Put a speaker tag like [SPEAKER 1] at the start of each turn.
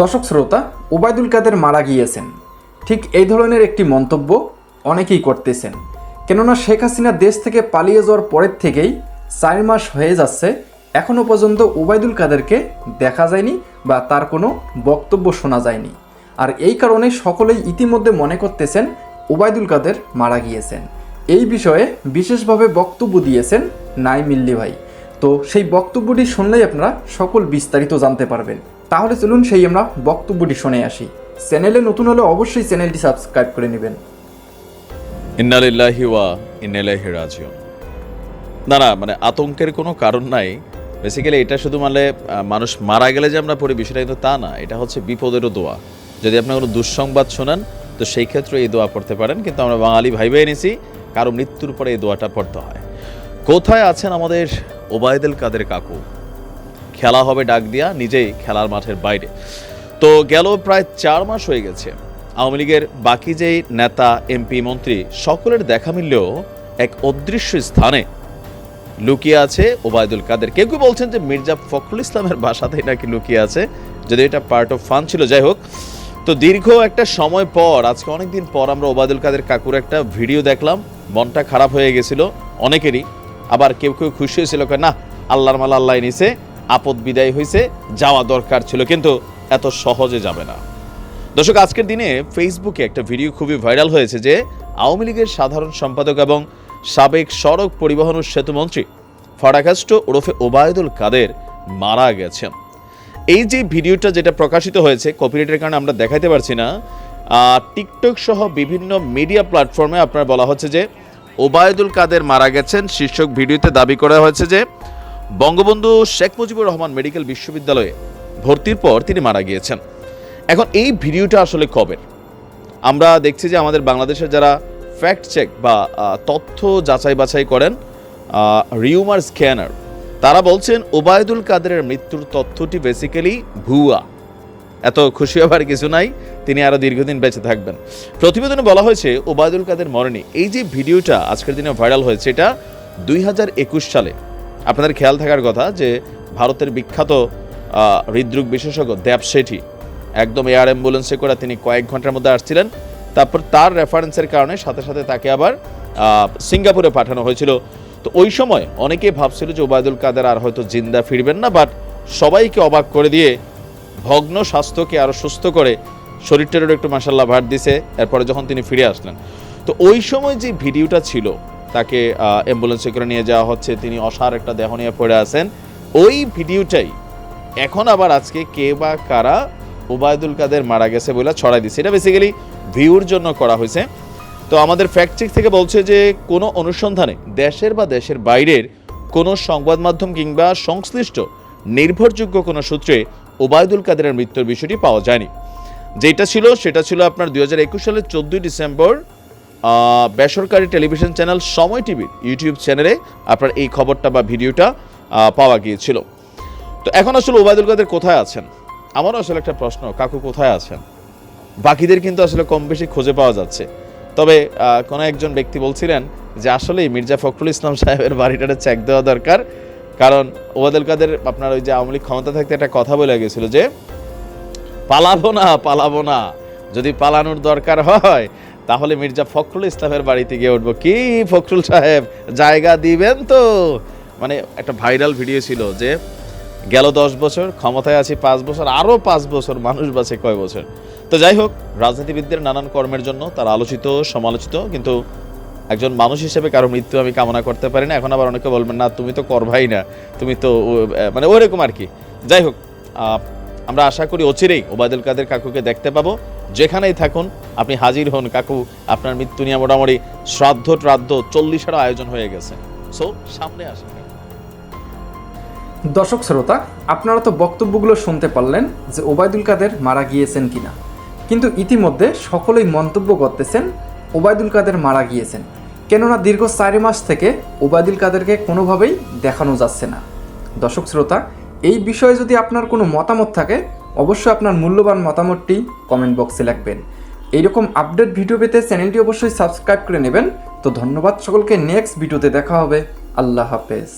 [SPEAKER 1] দর্শক শ্রোতা ওবায়দুল কাদের মারা গিয়েছেন। ঠিক এই ধরনের একটি মন্তব্য অনেকেই করতেছেন। কেননা শেখ হাসিনা দেশ থেকে পালিয়ে যাওয়ার পরের থেকেই চার মাস হয়ে যাচ্ছে এখনও পর্যন্ত ওবায়দুল কাদেরকে দেখা যায়নি বা তার কোনো বক্তব্য শোনা যায়নি। আর এই কারণে সকলেই ইতিমধ্যে মনে করতেছেন ওবায়দুল কাদের মারা গিয়েছেন। এই বিষয়ে বিশেষভাবে বক্তব্য দিয়েছেন নাই মিল্লি ভাই। তো সেই বক্তব্যটি শুনলেই আপনারা সকল বিস্তারিত জানতে পারবেন। তাহলে চলুন সেই আমরা বক্তব্যটি শুনে আসি। চ্যানেলে নতুন হলে অবশ্যই চ্যানেলটি সাবস্ক্রাইব করে নেবেন।
[SPEAKER 2] ওয়া না না মানে আতঙ্কের কোনো কারণ নাই। বেসিক্যালি এটা শুধু মানে মানুষ মারা গেলে যে আমরা পড়ি বিষয়টা কিন্তু তা না। এটা হচ্ছে বিপদেরও দোয়া। যদি আপনি কোনো দুঃসংবাদ শোনেন, তো সেই ক্ষেত্রে এই দোয়া পড়তে পারেন। কিন্তু আমরা বাঙালি ভাইবে এনেছি, কারও মৃত্যুর পরে এই দোয়াটা পড়তে হয়। কোথায় আছেন আমাদের ওবায়দুল কাদের কাকু? খেলা হবে ডাক দিয়া নিজেই খেলার মাঠের বাইরে। তো গেল প্রায় চার মাস হয়ে গেছে। আওয়ামী লীগের বাকি যেই নেতা, এমপি, মন্ত্রী, সকলের দেখা মিললেও এক অদৃশ্য স্থানে লুকিয়ে আছে ওবায়দুল কাদের। কেউ কেউ বলছেন যে মির্জা ফখরুল ইসলামের বাসাতেই নাকি লুকিয়ে আছে যদি এটা পার্ট অফ ফান ছিল। যাই হোক, তো দীর্ঘ একটা সময় পর, আজকে অনেকদিন পর আমরা ওবায়দুল কাদের কাকুর একটা ভিডিও দেখলাম। মনটা খারাপ হয়ে গেছিল অনেকেরই। আবার কেউ কেউ খুশি হয়েছিল, না, আল্লাহর মাল আল্লাহ নিছে। আপদ বিদায় হয়েছে, যাওয়া দরকার ছিল, কিন্তু এত সহজে যাবে না। দর্শক, আজকের দিনে ফেসবুকে একটা ভিডিও খুবই ভাইরাল হয়েছে যে আওয়ামী লীগের সাধারণ সম্পাদক এবং সাবেক সড়ক পরিবহন ও সেতুমন্ত্রী ফারাকাস্ট ওরফে ওবায়দুল কাদের মারা গেছেন। এই যে ভিডিওটা যেটা প্রকাশিত হয়েছে কপিরাইটের কারণে আমরা দেখাইতে পারছি না টিকটক সহ বিভিন্ন মিডিয়া প্ল্যাটফর্মে আপনার বলা হচ্ছে যে ওবায়দুল কাদের মারা গেছেন। শীর্ষক ভিডিওতে দাবি করা হয়েছে যে বঙ্গবন্ধু শেখ মুজিবুর রহমান মেডিকেল বিশ্ববিদ্যালয়ে ভর্তির পর তিনি মারা গিয়েছেন। এখন এই ভিডিওটা আসলে কবের আমরা দেখছি যে আমাদের বাংলাদেশের যারা ফ্যাক্ট চেক বা তথ্য যাচাই বাছাই করেন রিউমার স্ক্যানার, তারা বলছেন ওবায়দুল কাদেরের মৃত্যুর তথ্যটি বেসিক্যালি ভুয়া। এত খুশি হবার কিছু নাই, তিনি আরও দীর্ঘদিন বেঁচে থাকবেন। প্রতিবেদনে বলা হয়েছে ওবায়দুল কাদের মরণে। এই যে ভিডিওটা আজকের দিনে ভাইরাল হয়েছে, এটা দুই হাজার একুশ সালে। আপনাদের খেয়াল থাকার কথা যে ভারতের বিখ্যাত হৃদরোগ বিশেষজ্ঞ দেব শেঠি, একদম এয়ার অ্যাম্বুলেন্সে করে তিনি কয়েক ঘণ্টার মধ্যে আসছিলেন। তারপর তার রেফারেন্সের কারণে সাথে সাথে তাকে আবার সিঙ্গাপুরে পাঠানো হয়েছিল। তো ওই সময় অনেকে ভাবছিল যে ওবায়দুল কাদের আর হয়তো জিন্দা ফিরবেন না বাট সবাইকে অবাক করে দিয়ে ভগ্ন স্বাস্থ্যকে আরও সুস্থ করে শরীরটারও একটু মাসাল্লাহ ভাট দিছে, এরপরে যখন তিনি ফিরে আসলেন। তো ওই সময় যে ভিডিওটা ছিল তাকে অ্যাম্বুলেন্সে করে নিয়ে যাওয়া হচ্ছে। তিনি অসার একটা দেহ নিয়ে পড়ে আছেন। ওই ভিডিওটাই এখন আবার আজকে কে বা কারা ওবায়দুল কাদের মারা গেছে বলে ছড়াই দিচ্ছে। এটা বেসিক্যালি ভিউর জন্য করা হয়েছে। তো আমাদের ফ্যাক্ট চেক থেকে বলছে যে কোনো অনুসন্ধানে দেশের বা দেশের বাইরের কোনো সংবাদ মাধ্যম কিংবা সংশ্লিষ্ট নির্ভরযোগ্য কোনো সূত্রে ওবায়দুল কাদেরের মৃত্যুর বিষয়টি পাওয়া যায়নি। যেটা ছিল, সেটা ছিল আপনার দুই হাজার একুশ সালের চোদ্দই ডিসেম্বর বেসরকারি টেলিভিশন চ্যানেল সময় টিভির ইউটিউব চ্যানেলে আপনার এই খবরটা বা ভিডিওটা পাওয়া গিয়েছিল। তো এখন আসলে ওবায়দুল কাদের কোথায় আছেন? আমারও আসলে একটা প্রশ্ন, কাকু কোথায় আছেন? বাকিদের কিন্তু আসলে কম বেশি খুঁজে পাওয়া যাচ্ছে। তবে কোনো একজন ব্যক্তি বলছিলেন যে আসলেই মির্জা ফখরুল ইসলাম সাহেবের বাড়িটাতে চেক দেওয়া দরকার। কারণ ওবায়দুল কাদের আপনার ওই যে আওয়ামী লীগ ক্ষমতা থাকতে একটা কথা বলে গেছিল যে, পালাবো না পালাবো না। যদি পালানোর দরকার হয় তাহলে মির্জা ফখরুল ইসলামের বাড়িতে গিয়ে উঠবো। কি ফখরুল সাহেব? জায়গা দিবেন তো? মানে একটা ভাইরাল ভিডিও ছিল যে গেল দশ বছর, ক্ষমতায় আছি পাঁচ বছর, আরও পাঁচ বছর মানুষ বাঁচে কয় বছর? তো যাই হোক, রাজনীতিবিদদের নানান কর্মের জন্য তার আলোচিত, সমালোচিত, কিন্তু একজন মানুষ হিসেবে কারও মৃত্যু আমি কামনা করতে পারি না। এখন আবার অনেকে বলবেন, না, তুমি তো করভাই না। তুমি তো মানে ওরকম আর কি। যাই হোক আমরা আশা করি অচিরেই ওবায়দুল কাদের কাকুকে দেখতে পাবো। যেখানেই থাকুন, আপনি হাজির হন। কাকু, আপনার মৃত্যু নিয়ে মোটামুটি শ্রাদ্ধ ট্রাদ্ধ চল্লিশেরও আয়োজন হয়ে গেছে। সো সামনে আসেন
[SPEAKER 1] দর্শক শ্রোতা, আপনারা তো বক্তব্যগুলো শুনতে পারলেন যে ওবায়দুল কাদের মারা গিয়েছেন কিনা। কিন্তু ইতিমধ্যে সকলেই মন্তব্য করতেছেন, ওবায়দুল কাদের মারা গিয়েছেন। কেননা দীর্ঘ চার মাস থেকে ওবায়দুল কাদেরকে কোনোভাবেই দেখানো যাচ্ছে না। দর্শক শ্রোতা, এই বিষয়ে যদি আপনার কোনো মতামত থাকে অবশ্যই আপনার মূল্যবান মতামতটি কমেন্ট বক্সে লিখবেন। এইরকম আপডেট ভিডিও পেতে চ্যানেলটি অবশ্যই সাবস্ক্রাইব করে নেবেন। তো ধন্যবাদ সকলকে নেক্সট ভিডিওতে দেখা হবে। আল্লাহ হাফেজ।